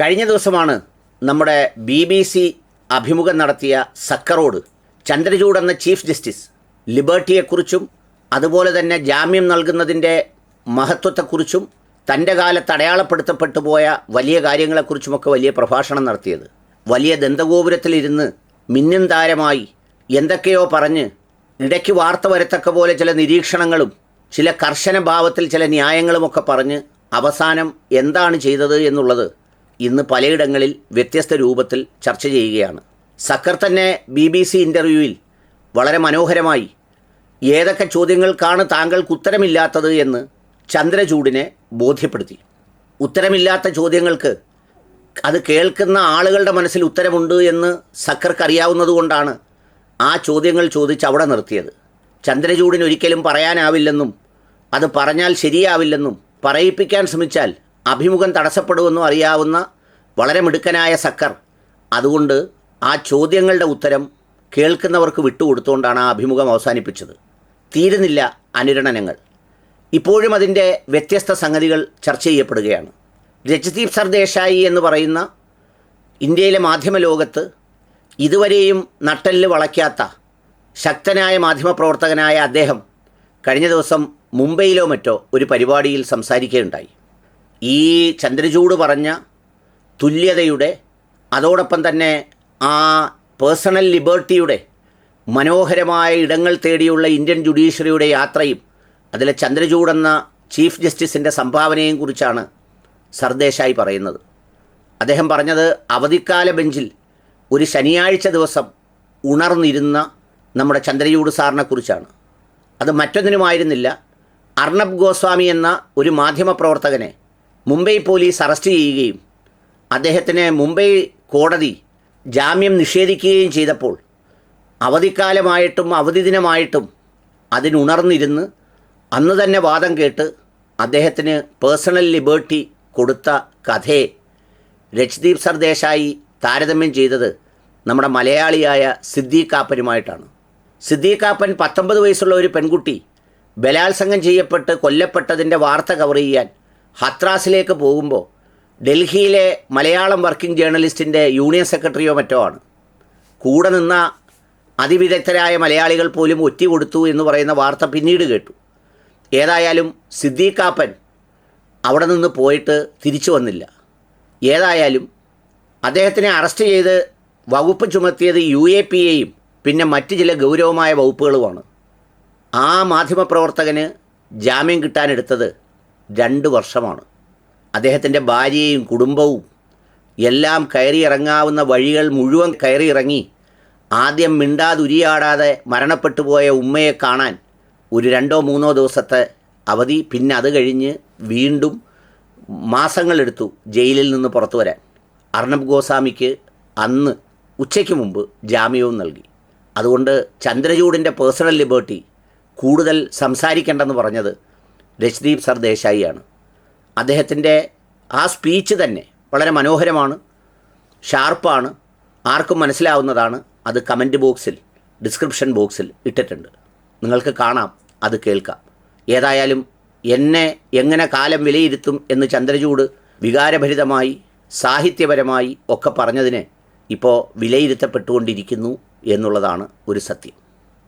കഴിഞ്ഞ ദിവസമാണ് നമ്മുടെ ബി ബി സി അഭിമുഖം നടത്തിയ സക്കറോട് ചന്ദ്രചൂഡ് എന്ന ചീഫ് ജസ്റ്റിസ് ലിബർട്ടിയെക്കുറിച്ചും അതുപോലെ തന്നെ ജാമ്യം നൽകുന്നതിന്റെ മഹത്വത്തെക്കുറിച്ചും തന്റെ കാലത്ത് അടയാളപ്പെടുത്തപ്പെട്ടു പോയ വലിയ കാര്യങ്ങളെക്കുറിച്ചുമൊക്കെ വലിയ പ്രഭാഷണം നടത്തിയത്. വലിയ ദന്തഗോപുരത്തിലിരുന്ന് മിന്നും താരമായി എന്തൊക്കെയോ പറഞ്ഞ് ഇടയ്ക്ക് വാർത്ത വരത്തക്ക പോലെ ചില നിരീക്ഷണങ്ങളും ചില കർശന ഭാവത്തിൽ ചില ന്യായങ്ങളുമൊക്കെ പറഞ്ഞ് അവസാനം എന്താണ് ചെയ്തത് എന്നുള്ളത് ഇന്ന് പലയിടങ്ങളിൽ വ്യത്യസ്ത രൂപത്തിൽ ചർച്ച ചെയ്യുകയാണ്. സക്കർ തന്നെ ബി ബി സി ഇന്റർവ്യൂവിൽ വളരെ മനോഹരമായി ഏതൊക്കെ ചോദ്യങ്ങൾക്കാണ് താങ്കൾക്ക് ഉത്തരമില്ലാത്തത് എന്ന് ചന്ദ്രചൂഡിനെ ബോധ്യപ്പെടുത്തി. ഉത്തരമില്ലാത്ത ചോദ്യങ്ങൾക്ക് അത് കേൾക്കുന്ന ആളുകളുടെ മനസ്സിൽ ഉത്തരമുണ്ട് എന്ന് സക്കർക്ക് അറിയാവുന്നതുകൊണ്ടാണ് ആ ചോദ്യങ്ങൾ ചോദിച്ച് അവിടെ നിർത്തിയത്. ചന്ദ്രചൂഡിന് ഒരിക്കലും പറയാനാവില്ലെന്നും അത് പറഞ്ഞാൽ ശരിയാവില്ലെന്നും പറയിപ്പിക്കാൻ ശ്രമിച്ചാൽ അഭിമുഖം തടസ്സപ്പെടുമെന്നും അറിയാവുന്ന വളരെ മിടുക്കനായ സക്കർ അതുകൊണ്ട് ആ ചോദ്യങ്ങളുടെ ഉത്തരം കേൾക്കുന്നവർക്ക് വിട്ടുകൊടുത്തുകൊണ്ടാണ് ആ അഭിമുഖം അവസാനിപ്പിച്ചത്. തീരുന്നില്ല അനുരണനങ്ങൾ. ഇപ്പോഴും അതിന്റെ വ്യത്യസ്ത സംഗതികൾ ചർച്ച ചെയ്യപ്പെടുകയാണ്. രജദീപ് സർദേശായി എന്ന് പറയുന്ന ഇന്ത്യയിലെ മാധ്യമ ലോകത്ത് ഇതുവരെയും നട്ടലിൽ വളയ്ക്കാത്ത ശക്തനായ മാധ്യമപ്രവർത്തകനായ അദ്ദേഹം കഴിഞ്ഞ ദിവസം മുംബൈയിലോ മറ്റോ ഒരു പരിപാടിയിൽ സംസാരിക്കുകയുണ്ടായി. ഈ ചന്ദ്രചൂട് പറഞ്ഞ തുല്യതയുടെ അതോടൊപ്പം തന്നെ ആ പേഴ്സണൽ ലിബർട്ടിയുടെ മനോഹരമായ ഇടങ്ങൾ തേടിയുള്ള ഇന്ത്യൻ ജുഡീഷ്യറിയുടെ യാത്രയും അതിലെ ചന്ദ്രചൂടെന്ന ചീഫ് ജസ്റ്റിസിന്റെ സംഭാവനയും കുറിച്ചാണ് സർദേശായി പറയുന്നത്. അദ്ദേഹം പറഞ്ഞത് അവധിക്കാല ബെഞ്ചിൽ ഒരു ശനിയാഴ്ച ദിവസം ഉണർന്നിരുന്ന നമ്മുടെ ചന്ദ്രചൂട് സാറിനെക്കുറിച്ചാണ് അത് മറ്റൊന്നിനുമായിരുന്നില്ല. അർണബ് ഗോസ്വാമി എന്ന ഒരു മാധ്യമപ്രവർത്തകനെ മുംബൈ പോലീസ് അറസ്റ്റ് ചെയ്യുകയും അദ്ദേഹത്തിന് മുംബൈ കോടതി ജാമ്യം നിഷേധിക്കുകയും ചെയ്തപ്പോൾ അവധിക്കാലമായിട്ടും അവധി ദിനമായിട്ടും അതിനുണർന്നിരുന്ന് അന്ന് തന്നെ വാദം കേട്ട് അദ്ദേഹത്തിന് പേഴ്സണൽ ലിബേർട്ടി കൊടുത്ത കഥയെ രജ്ദീപ് സർദേശായി താരതമ്യം ചെയ്തത് നമ്മുടെ മലയാളിയായ സിദ്ദീഖാപ്പനുമായിട്ടാണ് സിദ്ദീഖാപ്പൻ പത്തൊമ്പത് വയസ്സുള്ള ഒരു പെൺകുട്ടി ബലാത്സംഗം ചെയ്യപ്പെട്ട് കൊല്ലപ്പെട്ടതിന്റെ വാർത്ത കവർ ചെയ്യാൻ ഹത്രാസിലേക്ക് പോകുമ്പോൾ ഡൽഹിയിലെ മലയാളം വർക്കിംഗ് ജേർണലിസ്റ്റിന്റെ യൂണിയൻ സെക്രട്ടറിയോ മറ്റോ ആണ്. കൂടെ നിന്ന അതിവിദഗ്ധരായ മലയാളികൾ പോലും ഒറ്റി കൊടുത്തു എന്ന് പറയുന്ന വാർത്ത പിന്നീട് കേട്ടു. ഏതായാലും സിദ്ദീഖാപ്പൻ അവിടെ നിന്ന് പോയിട്ട് തിരിച്ചു വന്നില്ല. ഏതായാലും അദ്ദേഹത്തിനെ അറസ്റ്റ് ചെയ്ത് വകുപ്പ് ചുമത്തിയത് യു എ പി എയും പിന്നെ മറ്റ് ചില ഗൗരവമായ വകുപ്പുകളുമാണ്. ആ മാധ്യമപ്രവർത്തകന് ജാമ്യം കിട്ടാനെടുത്തത് രണ്ട് വർഷമാണ്. അദ്ദേഹത്തിന്റെ ഭാര്യയും കുടുംബവും എല്ലാം കയറിയിറങ്ങാവുന്ന വഴികൾ മുഴുവൻ കയറിയിറങ്ങി ആദ്യം മിണ്ടാതുരിയാടാതെ മരണപ്പെട്ടു പോയ ഉമ്മയെ കാണാൻ ഒരു രണ്ടോ മൂന്നോ ദിവസത്തെ അവധി. പിന്നെ അത് കഴിഞ്ഞ് വീണ്ടും മാസങ്ങളെടുത്തു ജയിലിൽ നിന്ന് പുറത്തു വരാൻ. അർണബ് ഗോസ്വാമിക്ക് അന്ന് ഉച്ചയ്ക്ക് മുമ്പ് ജാമ്യവും നൽകി. അതുകൊണ്ട് ചന്ദ്രചൂഡിന്റെ പേഴ്സണൽ ലിബേർട്ടി കൂടുതൽ സംസാരിക്കേണ്ടെന്ന് പറഞ്ഞത് രജ്ദീപ് സർദേശായിയാണ് അദ്ദേഹത്തിന്റെ ആ സ്പീച്ച് തന്നെ വളരെ മനോഹരമാണ് ഷാർപ്പാണ് ആർക്കും മനസ്സിലാവുന്നതാണ്. അത് കമന്റ് ബോക്സിൽ ഡിസ്ക്രിപ്ഷൻ ബോക്സിൽ ഇട്ടിട്ടുണ്ട്. നിങ്ങൾക്ക് കാണാം അത് കേൾക്കാം. ഏതായാലും എന്നെ എങ്ങനെ കാലം വിലയിരുത്തും എന്ന് ചന്ദ്രചൂട് വികാരഭരിതമായി സാഹിത്യപരമായി ഒക്കെ പറഞ്ഞതിന് ഇപ്പോൾ വിലയിരുത്തപ്പെട്ടുകൊണ്ടിരിക്കുന്നു എന്നുള്ളതാണ് ഒരു സത്യം.